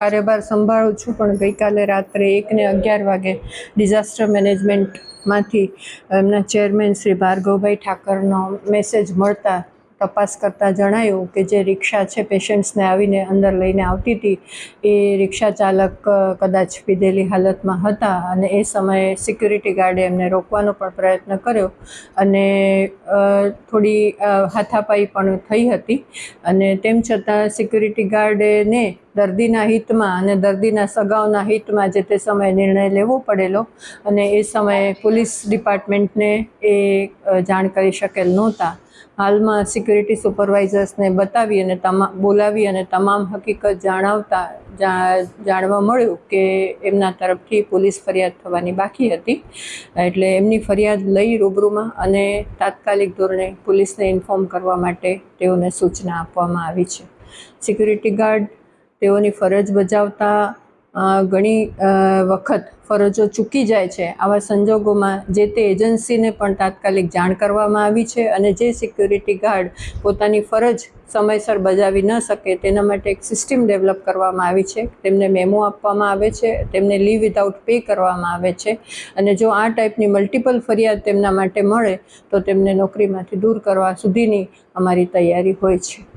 કાર્યભાર સંભાળું છું, પણ ગઈકાલે રાત્રે એકને અગિયાર વાગે ડિઝાસ્ટર મેનેજમેન્ટમાંથી એમના ચેરમેન શ્રી ભાર્ગવભાઈ ઠાકરનો મેસેજ મળતા તપાસ કરતાં જણાયું કે જે રિક્ષા છે પેશન્ટ્સને આવીને અંદર લઈને આવતી હતી, એ રિક્ષા ચાલક કદાચ પીધેલી હાલતમાં હતા અને એ સમયે સિક્યુરિટી ગાર્ડે એમને રોકવાનો પણ પ્રયત્ન કર્યો અને થોડી હાથાપાઈ પણ થઈ હતી અને તેમ છતાં સિક્યુરિટી ગાર્ડને દર્દીના હિતમાં અને દર્દીના સગાઓના હિતમાં જે તે સમયે નિર્ણય લેવો પડેલો અને એ સમયે પોલીસ ડિપાર્ટમેન્ટને એ જાણ કરી શકેલ નહોતા. હાલમાં સિક્યુરિટી સુપરવાઇઝર્સને બતાવી અને તમામ બોલાવી અને તમામ હકીકત જણાવતા જાણવા મળ્યું કે એમના તરફથી પોલીસ ફરિયાદ થવાની બાકી હતી. એટલે એમની ફરિયાદ લઈ રૂબરૂમાં અને તાત્કાલિક ધોરણે પોલીસને ઇન્ફોર્મ કરવા માટે તેઓને સૂચના આપવામાં આવી છે. સિક્યુરિટી ગાર્ડ તેઓની ફરજ બજાવતા ઘણી વખત ફરજો ચૂકી જાય છે. આવા સંજોગોમાં જે તે એજન્સીને પણ તાત્કાલિક જાણ કરવામાં આવી છે અને જે સિક્યુરિટી ગાર્ડ પોતાની ફરજ સમયસર બજાવી ન શકે તેના માટે એક સિસ્ટમ ડેવલપ કરવામાં આવી છે. તેમને મેમો આપવામાં આવે છે, તેમને લીવ વિધાઉટ પે કરવામાં આવે છે અને જો આ ટાઈપની મલ્ટિપલ ફરિયાદ તેમના માટે મળે તો તેમને નોકરીમાંથી દૂર કરવા સુધીની અમારી તૈયારી હોય છે.